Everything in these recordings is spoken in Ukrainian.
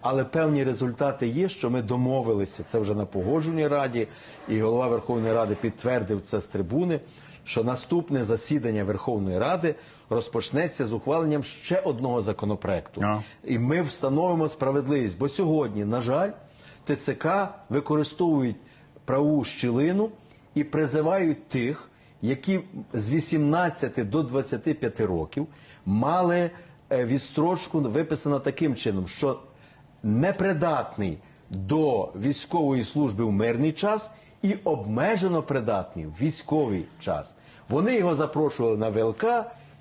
Але певні результати є, що ми домовилися. Це вже на погоджувальній раді, і голова Верховної Ради підтвердив це з трибуни. Що наступне засідання Верховної Ради розпочнеться з ухваленням ще одного законопроекту, А. і ми встановимо справедливість. Бо сьогодні, на жаль, ТЦК використовують правову щілину і призивають тих, які з 18 до 25 років мали е, відстрочку виписано таким чином, що непридатний до військової служби в мирний час і обмежено придатний в військовий час. Вони його запрошували на ВЛК,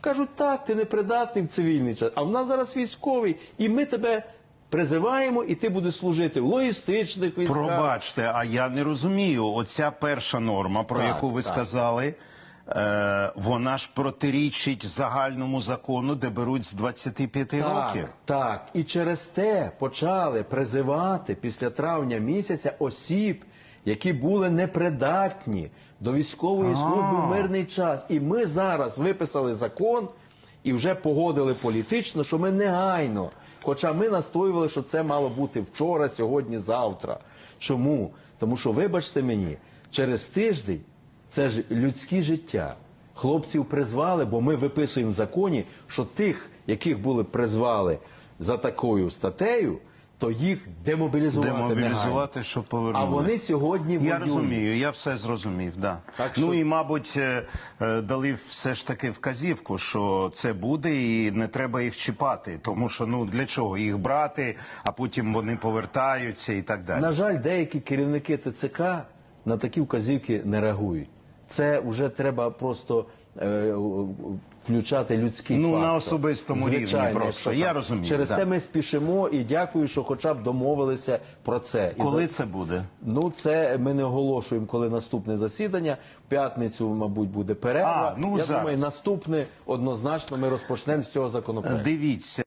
кажуть, так, ти непридатний в цивільний час, а в нас зараз військовий, і ми тебе призиваємо, і ти будеш служити в логістичних військах. Пробачте, а я не розумію. Оця перша норма, про Так, яку ви так. сказали, вона ж протирічить загальному закону, де беруть з 25 років. Так, так. І через те почали призивати після травня місяця осіб, які були непридатні до військової служби в мирний час. І ми зараз виписали закон і вже погодили політично, що ми негайно. Хоча ми настоювали, що це мало бути вчора, сьогодні, завтра. Чому? Тому що, вибачте мені, через тиждень це ж людське життя. Хлопців призвали, бо ми виписуємо в законі, що тих, яких були призвали за такою статтею, то їх демобілізувати. Демобілізувати, щоб повернули. А вони сьогодні Я розумію, я все зрозумів. Да. Так ну що- і мабуть е, е, дали все ж таки вказівку, що це буде, і не треба їх чіпати, тому що ну для чого їх брати, а потім вони повертаються і так далі. На жаль, деякі керівники ТЦК на такі вказівки не реагують. Це вже треба просто е, включати людський Ну, на фактор. особистому рівні просто. Я так. розумію, Через да. те ми спішимо і дякую, що хоча б домовилися про це. Коли за- це буде? Ну, це ми не оголошуємо, коли наступне засідання. В п'ятницю, мабуть, буде перерва. А, ну, Я зараз. думаю, наступне однозначно ми розпочнемо з цього законопроекту. Дивіться.